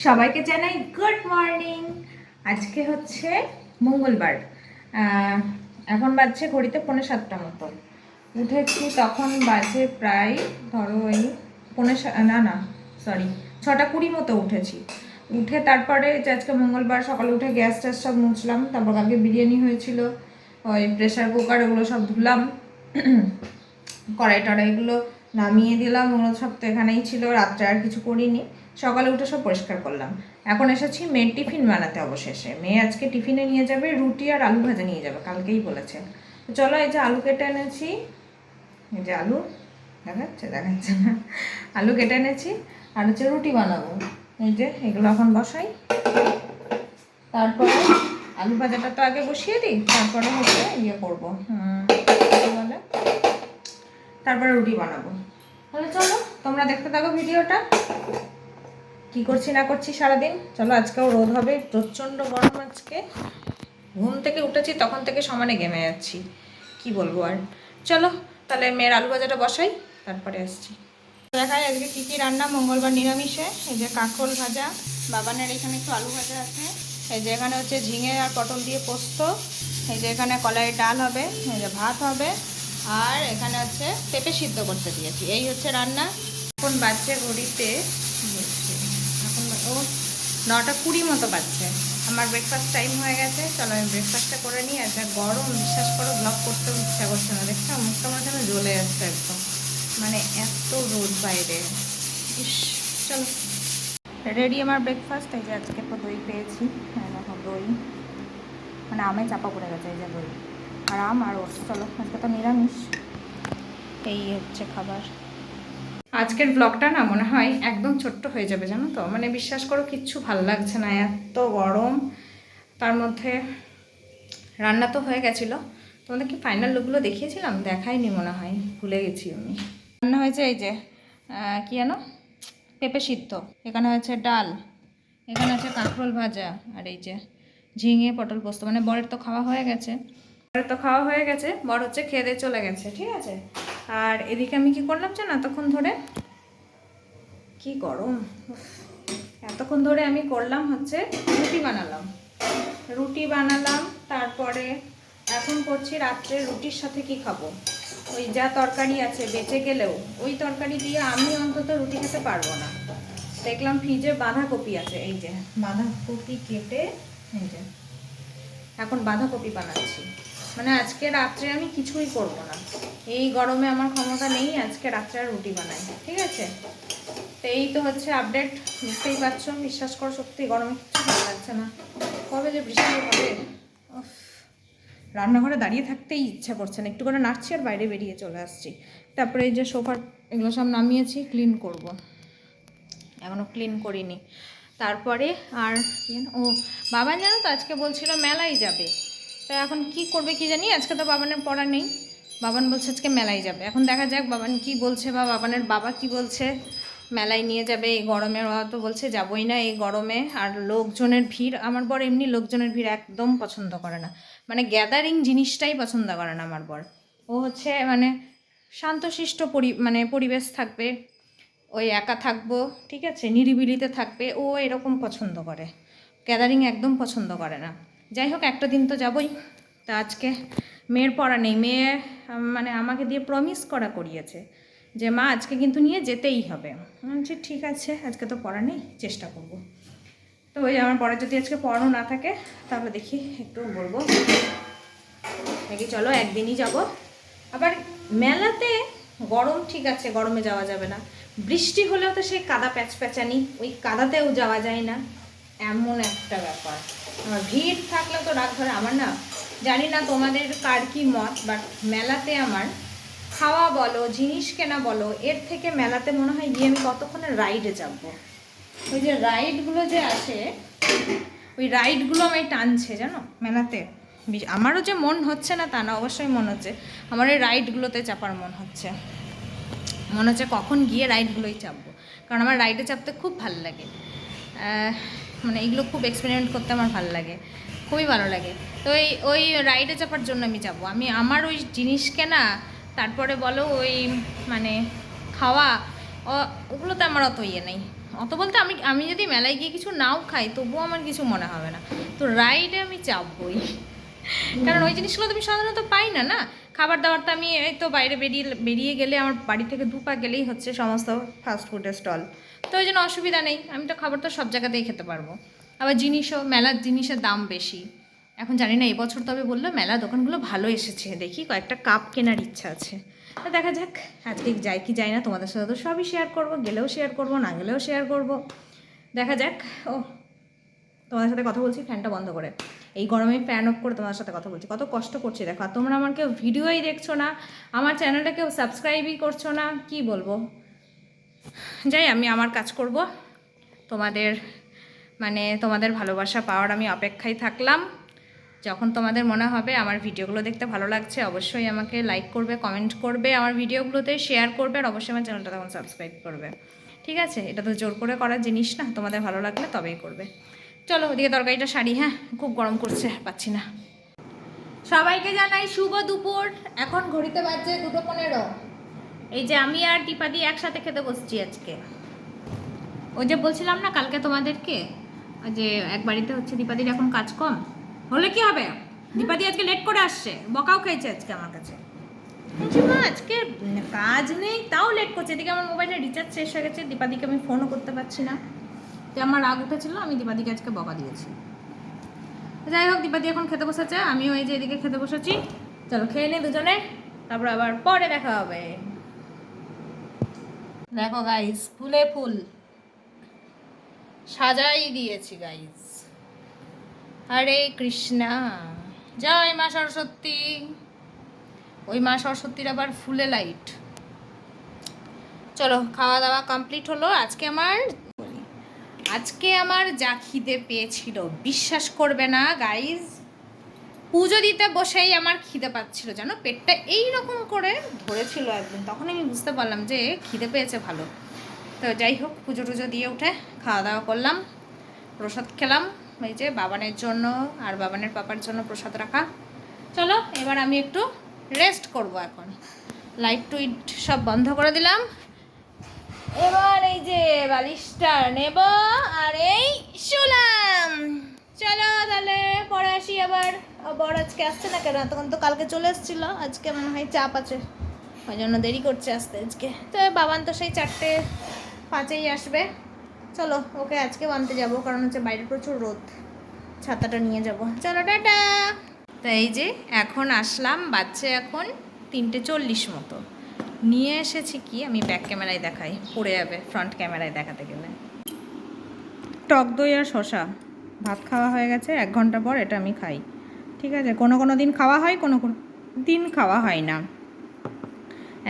সবাইকে জানাই good morning. আজকে হচ্ছে মঙ্গলবার। এখন বাজছে ঘড়িতে পৌনে সাতটা মতো। উঠেছি, তখন বাজে প্রায় ধরো ওই পৌনে সা- না না সরি ছটা কুড়ি মতো উঠেছি। উঠে তারপরে আজকে মঙ্গলবার, সকালে উঠে গ্যাস ট্যাস সব মুছলাম, তারপর কালকে বিরিয়ানি হয়েছিল, ওই প্রেশার কুকার ওগুলো সব ধুলাম, কড়াই টড়াইগুলো নামিয়ে দিলাম, ওগুলো সব তো এখানেই ছিল, রাত্রে আর কিছু করিনি। সকালে উঠে সব পরিষ্কার করলাম। এখন এসেছি মেয়ের টিফিন বানাতে অবশেষে। মেয়ে আজকে টিফিনে নিয়ে যাবে, রুটি আর আলু ভাজা নিয়ে যাবে, কালকেই বলেছে চলো এই যে আলু কেটে এনেছি। এই যে আলু, দেখাচ্ছে দেখাচ্ছে না। আলু কেটে এনেছি, আর হচ্ছে রুটি বানাবো। এই যে, এগুলো এখন বসাই। তারপরে আলু ভাজাটা তো আগে বসিয়ে দিই, তারপরে হচ্ছে ইয়ে করব। বলে? তারপরে রুটি বানাবো। তাহলে চলো, তোমরা দেখতে থাকো ভিডিওটা। কি করছি, না করছি সারাদিন? চলো, আজকেও রোদ হবে, প্রচণ্ড গরম আজকে। ঘুম থেকে উঠেছি, তখন থেকে সমানে গেমে যাচ্ছি। কি বলব আর? চলো, তাহলে মেয়ের আলু ভাজাটা বসাই, তারপরে আসছি। দেখাই আজকে কী কী রান্না, মঙ্গলবার নিরামিষে। এই যে কাঁকরোল ভাজা, বাবানের এখানে একটু আলু ভাজা আছে। এই যে এখানে হচ্ছে ঝিঙে আর পটল দিয়ে পোস্ত। এই যে এখানে কলাইয়ের ডাল হবে, এই যে ভাত হবে। আর এখানে হচ্ছে পেঁপে সিদ্ধ করতে দিয়েছি। এই হচ্ছে রান্না। এখন বাচ্চা ঘড়িতে ও নটা কুড়ি মতো বাজছে। আমার ব্রেকফাস্ট টাইম হয়ে গেছে। চলো আমি ব্রেকফাস্টটা করে নিই। আর গরম, বিশ্বাস করো ব্লগ করতেও ইচ্ছা করছে না। দেখছ, মুখটা আমার যেন জ্বলে যাচ্ছে একদম। মানে এত রোদ বাইরে। ইস, চলো। রেডি আমার ব্রেকফাস্ট এই যে আজকে তো দই পেয়েছি। হ্যাঁ দই। মানে আমে চাপা পড়ে গেছে, এই যে দই। আর আম আর ওটস। চলো, আজকে তো নিরামিষ। এই হচ্ছে খাবার। আজকের ব্লগটা না মনে হয় একদম ছোট্ট হয়ে যাবে, জানো তো? মানে বিশ্বাস করো, কিচ্ছু ভালো লাগছে না। এত গরম। তার মধ্যে রান্না তো হয়ে গেছিল। তোমাদের কি ফাইনাল লুকগুলো দেখিয়েছিলাম? দেখাইনি মনে হয়। ভুলে গেছি আমি। রান্না হয়েছে এই যে কী জানো? পেঁপে সিদ্ধ। এখানে হয়েছে ডাল। এখানে আছে কাঁকরোল ভাজা। আর এই যে ঝিঙে, পটল পোস্ত। মানে বরের তো খাওয়া হয়ে গেছে। বরের তো খাওয়া হয়ে গেছে। বর হচ্ছে খেয়ে দিয়ে চলে গেছে। ঠিক আছে? আর এদিকে আমি কি করলাম জানো? এতক্ষণ ধরে? কি গরম। এতক্ষণ ধরে আমি করলাম হচ্ছে রুটি বানালাম। রুটি বানালাম, তারপরে এখন করছি রাত্রে রুটির সাথে কি খাব? ওই যা তরকারি আছে, বেঁচে গেলেও, ওই তরকারি দিয়ে আমি অন্তত রুটি খেতে পারব না। দেখলাম ফ্রিজে বাঁধাকপি আছে, এই যে। বাঁধাকপি কেটে, এই যে। এখন বাঁধাকপি বানাচ্ছি। মানে আজকে রাত্রে আমি কিছুই করব না। এই গরমে আমার ক্ষমতা নেই, আজকে রাত্রে আর রুটি বানাই, ঠিক আছে? তো এই তো হচ্ছে আপডেট বুঝতেই পারছ, বিশ্বাস করো সত্যি গরমে কিছু ভালো লাগছে না। কবে যে বৃষ্টি হবে রান্নাঘরে দাঁড়িয়ে থাকতেই ইচ্ছা করছে না, একটু করে নাড়ছি আর বাইরে বেরিয়ে চলে আসছি। তারপরে এই যে সোফার এগুলো সব নামিয়েছি ক্লিন করব। এখনও ক্লিন করিনি। তারপরে আর ও বাবা জানো তো আজকে বলছিল মেলায় যাবে। তো এখন কি করবে কি জানি? আজকে তো বাবানের পড়া নেই। বাবান বলছে আজকে মেলায় যাবে। এখন দেখা যাক বাবান কি বলছে বা বাবানের বাবা কি বলছে। মেলায় নিয়ে যাবে, এই গরমের ওরা তো বলছে যাবই না এই গরমে। আর লোকজনের ভিড়, আমার বর এমনি লোকজনের ভিড় একদম পছন্দ করে না। মানে গ্যাদারিং জিনিসটাই পছন্দ করে না আমার বর। ও হচ্ছে মানে শান্তশিষ্ট পরি মানে পরিবেশ থাকবে। ওই একা থাকব, ঠিক আছে? নিরিবিলিতে থাকবে। ও এরকম পছন্দ করে। গ্যাদারিং একদম পছন্দ করে না। যাই হোক একটা দিন তো যাবই। তা আজকে মেয়ের পড়া নেই। মেয়ে মানে আমাকে দিয়ে প্রমিস করা করিয়েছে যে, মা, আজকে কিন্তু নিয়ে যেতেই হবে। বলছি, ঠিক আছে, আজকে তো পড়া নেই, চেষ্টা করব। তো ওই আমার পড়া যদি আজকে পড়ানো না থাকে, তাহলে দেখি একটু বলব। দেখি, চলো, একদিনই যাব। আবার মেলাতে গরম ঠিক আছে, গরমে যাওয়া যাবে না। বৃষ্টি হলেও তো সেই কাদা প্যাচ প্যাচানি ওই কাদাতেও যাওয়া যায় না। এমন একটা ব্যাপার। আমার ভিড় থাকলে তো রাগ ধরে, আমার না, জানি না তোমাদের কার কি মত বাট মেলাতে আমার খাওয়া বলো, জিনিস কেনা বলো, এর থেকে মেলাতে মনে হয় গিয়ে আমি কতক্ষণে রাইডে যাব। ওই যে রাইডগুলো যে আছে ওই রাইডগুলো আমায় টানছে, জানো, মেলাতে। আমারও যে মন হচ্ছে না, তা না, অবশ্যই মন হচ্ছে। আমার এই রাইডগুলোতে চাপার মন হচ্ছে। মনে হচ্ছে কখন গিয়ে রাইডগুলোই চাপবো। কারণ আমার রাইডে চাপতে খুব ভালো লাগে। মানে এগুলো খুব এক্সপেরিমেন্ট করতে আমার ভালো লাগে। খুবই ভালো লাগে। তো ওই ওই রাইডে চাপার জন্য আমি যাব। আমি আমার ওই জিনিস কেনা তারপরে বলো ওই মানে খাওয়া ও- ওগুলোতে আমার অত ইয়ে নেই। অত বলতে আমি আমি যদি মেলায় গিয়ে কিছু নাও খাই, তবুও আমার কিছু মনে হবে না। তো রাইডে আমি চাপবই কারণ ওই জিনিসগুলো তো আমি সাধারণত পাই না না? খাবার দাবার তো আমি এই তো বাইরে বেরিয়ে বেরিয়ে গেলে আমার বাড়ি থেকে দু পা গেলেই হচ্ছে সমস্ত ফাস্ট ফুডের স্টল তো ওই জন্য অসুবিধা নেই, আমি তো খাবার তো সব জায়গাতেই খেতে পারব। আবার জিনিসও, মেলার জিনিসের দাম বেশি। এখন জানি না, এবছর তবে বলল মেলা দোকানগুলো ভালো এসেছে, দেখি কয়েকটা কাপ কেনার ইচ্ছা আছে। তো দেখা যাক, আজকে যাই কি যাই না, তোমাদের সাথে তো সবই শেয়ার করব, গেলেও শেয়ার করব, না গেলেও শেয়ার করব। দেখা যাক, ও, তোমাদের সাথে কথা বলছি, ফ্যানটা বন্ধ করে। এই গরমে ফ্যান অফ করে তোমার সাথে কথা বলছি। কত কষ্ট করছি, দেখো। তোমরা আমার কেউ ভিডিওই দেখছ না, আমার চ্যানেলটা কেউ সাবস্ক্রাইবই করছ না, কি বলব? যাই, আমি আমার কাজ করব। তোমাদের মানে তোমাদের ভালোবাসা পাওয়ার আমি অপেক্ষায় থাকলাম। যখন তোমাদের মনে হবে আমার ভিডিওগুলো দেখতে ভালো লাগছে, অবশ্যই আমাকে লাইক করবে কমেন্ট করবে, আমার ভিডিওগুলোতে শেয়ার করবে, আর অবশ্যই আমার চ্যানেলটা তখন সাবস্ক্রাইব করবে। ঠিক আছে? এটা তো জোর করে করার জিনিস না, তোমাদের ভালো লাগলে তবেই করবে। চলো ওদিকে তরকারিটা শাড়ি হ্যাঁ? খুব গরম করছে, পাচ্ছি না। সবাইকে জানাই শুভ দুপুর। এখন ঘড়িতে বাজছে দুটো পনেরো। এই যে আমি আর টিপাদি একসাথে খেতে বসছি আজকে। ওই যে বলছিলাম না কালকে তোমাদেরকে যে এক বাড়িতে হচ্ছে দীপাদির এখন কাজ কম। হলে কি হবে? দীপাদি আজকে লেট করে আসছে, বকাও খেয়েছে আজকে আমার কাছে। আজকে কাজ নেই, তাও লেট করছে। এদিকে আমার মোবাইলে রিচার্জ শেষ হয়ে গেছে, দীপাদিকে আমি ফোনও করতে পারছি না। তো আমার রাগ উঠেছিল, আমি দীপাদিকে আজকে বকা দিয়েছি। যাই হোক, দীপাদি এখন খেতে বসেছে, আমিও এই যে এদিকে খেতে বসেছি। চলো খেয়ে নিই দুজনে, তারপর আবার পরে দেখা হবে। দেখো গাইস ফুলে ফুল। সাজাই দিয়েছি গাইস হরে কৃষ্ণা। জয় মা সরস্বতী। ওই মা সরস্বতীর আবার ফুলে লাইট চলো, খাওয়া দাওয়া কমপ্লিট হলো। আজকে আমার আজকে আমার যা খিদে পেয়েছিল, বিশ্বাস করবে না গাইজ পুজো দিতে বসেই আমার খিদে পাচ্ছিল, জানো? পেটটা এই রকম করে ধরেছিল একদিন। তখন আমি বুঝতে পারলাম যে খিদে পেয়েছে ভালো। তো যাই হোক, পুজো টুজো দিয়ে উঠে খাওয়া দাওয়া করলাম, প্রসাদ খেলাম। এই যে বাবানের জন্য আর বাবানের পাপার জন্য প্রসাদ রাখা। চলো, এবার আমি একটু রেস্ট করব এখন। লাইট টুইট সব বন্ধ করে দিলাম। এবার এই যে বালিশটা নেব আর এই শুলাম চলো তাহলে পরে আসি আবার। বর আজকে আসছে না কেন? তখন তো কালকে চলে এসেছিল। আজকে মনে হয় চাপ আছে। ওই জন্য দেরি করছে আসতে আজকে। তো বাবান তো সেই চারটে পাঁচেই আসবে। চলো, ওকে আজকে আনতে যাব, কারণ হচ্ছে বাইরে প্রচুর রোদ। ছাতাটা নিয়ে যাব। চলো, টাটা! তো এই যে এখন আসলাম বাচ্চা এখন তিনটে চল্লিশ মতো। নিয়ে এসেছি কি? আমি ব্যাক ক্যামেরায় দেখাই। পড়ে যাবে ফ্রন্ট ক্যামেরায় দেখাতে গেলে। টক দই আর শশা ভাত খাওয়া হয়ে গেছে, এক ঘণ্টা পর এটা আমি খাই। ঠিক আছে? কোনো কোনো দিন খাওয়া হয়, কোনো কোনো দিন খাওয়া হয় না।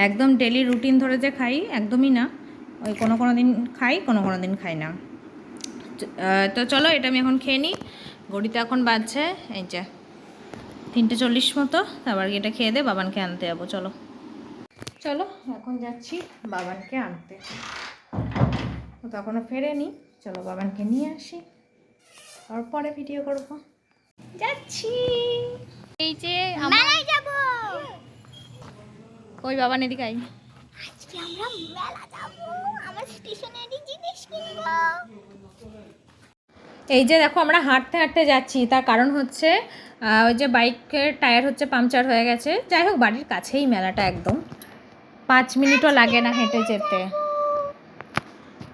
একদম ডেলি রুটিন ধরে যে খাই, একদমই না। ওই কোনো কোনো দিন খাই, কোনো কোনো দিন খাই না। তো চলো, এটা আমি এখন খেয়ে নিই। ঘড়িতে এখন বাজছে, এই যে তিনটে চল্লিশ মতো। তারপর এটা খেয়ে দে, বাবানকে আনতে যাব। চলো। চলো এখন যাচ্ছি বাবানকে আনতে। ও তো এখনও ফেরেনি। চলো বাবানকে নিয়ে আসি। তারপরে ভিডিও করব। যাচ্ছি। এই যে আমার মেলায় যাব। ওই বাবান এদিকে আই আজকে আমরা মেলা যাব। আমার স্টেশনারি জিনিস কিনবো। এই যে দেখো আমরা হাঁটতে হাঁটতে যাচ্ছি। তার কারণ হচ্ছে ওই যে বাইকের টায়ার হচ্ছে পাংচার হয়ে গেছে। যাই হোক বাড়ির কাছেই মেলাটা একদম। পাঁচ মিনিটও লাগে না হেঁটে যেতে।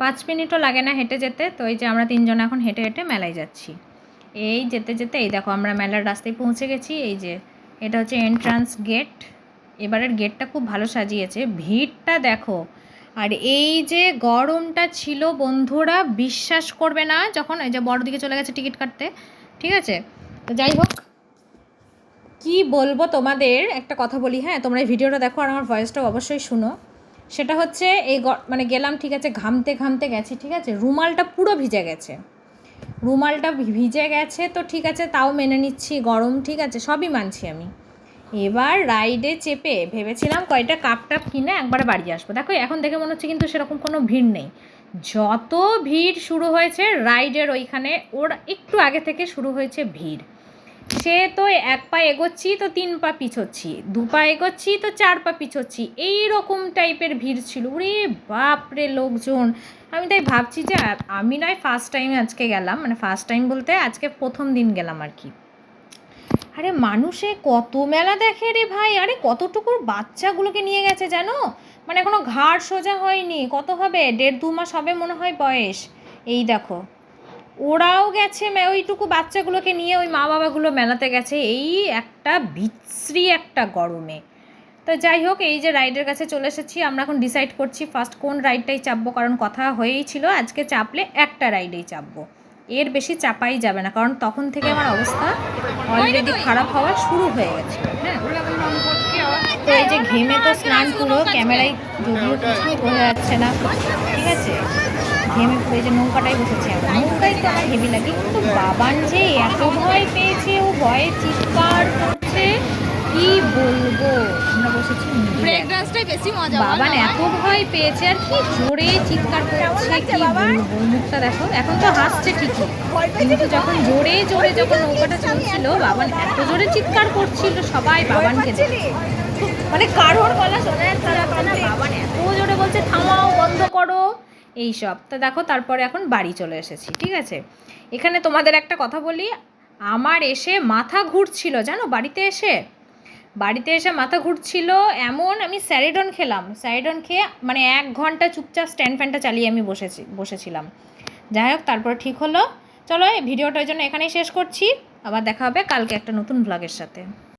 পাঁচ মিনিটও লাগে না হেঁটে যেতে, তো এই যে আমরা তিনজন এখন হেঁটে হেঁটে মেলায় যাচ্ছি। এই যেতে যেতে, এই দেখো আমরা মেলার রাস্তায় পৌঁছে গেছি, এই যে এটা হচ্ছে এন্ট্রান্স গেট এবারের গেটটা খুব ভালো সাজিয়েছে, ভিড়টা দেখো। আর এই যে গরমটা ছিল, বন্ধুরা বিশ্বাস করবে না, যখন এই যে বড় দিকে চলে গেছে টিকিট কাটতে, ঠিক আছে? তো যাই হোক কি বলব তোমাদের? একটা কথা বলি হ্যাঁ? তোমরা এই ভিডিওটা দেখো আর আমার ভয়েসটাও অবশ্যই শুনো। সেটা হচ্ছে এই মানে গেলাম, ঠিক আছে, ঘামতে ঘামতে গেছি, ঠিক আছে? রুমালটা পুরো ভিজে গেছে। রুমালটা ভিজে গেছে তো ঠিক আছে, তাও মেনে নিচ্ছি, গরম, ঠিক আছে, সবই মানছি আমি। এবার রাইডে চেপে ভেবেছিলাম কয়টা কাপ টাপ কিনে একবারে বাড়ি আসব। দেখো, এখন দেখে মনে হচ্ছে কিন্তু সেরকম কোনো ভিড় নেই। যত ভিড় শুরু হয়েছে রাইডের ওইখানে, ওর একটু আগে থেকে শুরু হয়েছে ভিড়। সে তো এক পা এগোচ্ছি, তো তিন পা পিছোচ্ছি। দু পা এগোচ্ছি, তো চার পা পিছোচ্ছি। এই রকম টাইপের ভিড় ছিল। ওরে বাপরে লোকজন। আমি তাই ভাবছি যে, আমি নয় ফার্স্ট টাইম আজকে গেলাম। মানে ফার্স্ট টাইম বলতে আজকে প্রথম দিন গেলাম আর কি। আরে মানুষে কত মেলা দেখে রে ভাই। আরে কতটুকু বাচ্চাগুলোকে নিয়ে গেছে জানো? মানে এখনও ঘাড় সোজা হয়নি। কত হবে? দেড় দু মাস হবে মনে হয় বয়স। এই দেখো। ওরাও গেছে ওইটুকু বাচ্চাগুলোকে নিয়ে ওই মা বাবাগুলো মেলাতে গেছে। এই একটা বিশ্রী একটা গরমে। তো যাই হোক, এই যে রাইডের কাছে চলে এসেছি, আমরা এখন ডিসাইড করছি ফার্স্ট কোন রাইডটাই চাপবো, কারণ কথা হয়েই ছিল, আজকে চাপলে একটা রাইডেই চাপবো। এর বেশি চাপাই যাবে না, কারণ তখন থেকে আমার অবস্থা অলরেডি খারাপ হওয়া শুরু হয়ে গেছে। হ্যাঁ। তো এই যে ঘেমে তো স্নান পুরো ক্যামেরায় যদিও কিছুই বোঝা যাচ্ছে না। ঠিক আছে? ঘেমে এই যে নৌকাটাই বসেছে নৌকাই তো আমার হেভি লাগে। কিন্তু বাবান যে এত ভয় পেয়েছে ও ভয়ে চিৎকার করছে কি বলব? আমরা বসেছি বেশি মজা বাবান এত ভয় পেয়েছে আর কি জোরে চিৎকার করছে কি বলব? মুখটা দেখো এখন তো হাসছে ঠিকই। কিন্তু যখন জোরে জোরে যখন নৌকাটা চলছিল বাবান এত জোরে চিৎকার করছিল সবাই বাবানকে মানে কারোর গলা শোনা যাচ্ছে না বাবান এত জোরে বলছে থামাও বন্ধ করো। এই সব। তা দেখো, তারপরে এখন বাড়ি চলে এসেছি, ঠিক আছে? এখানে তোমাদের একটা কথা বলি, আমার এসে মাথা ঘুরছিল, জানো? বাড়িতে এসে? বাড়িতে এসে মাথা ঘুরছিল এমন, আমি স্যারিডন খেলাম। স্যারিডন খেয়ে মানে এক ঘণ্টা চুপচাপ স্ট্যান্ড ফ্যানটা চালিয়ে আমি বসেছি, বসেছিলাম। যাই হোক, তারপর ঠিক হলো। চলো, এই ভিডিওটা ওই জন্য এখানেই শেষ করছি। আবার দেখা হবে কালকে একটা নতুন ব্লগের সাথে।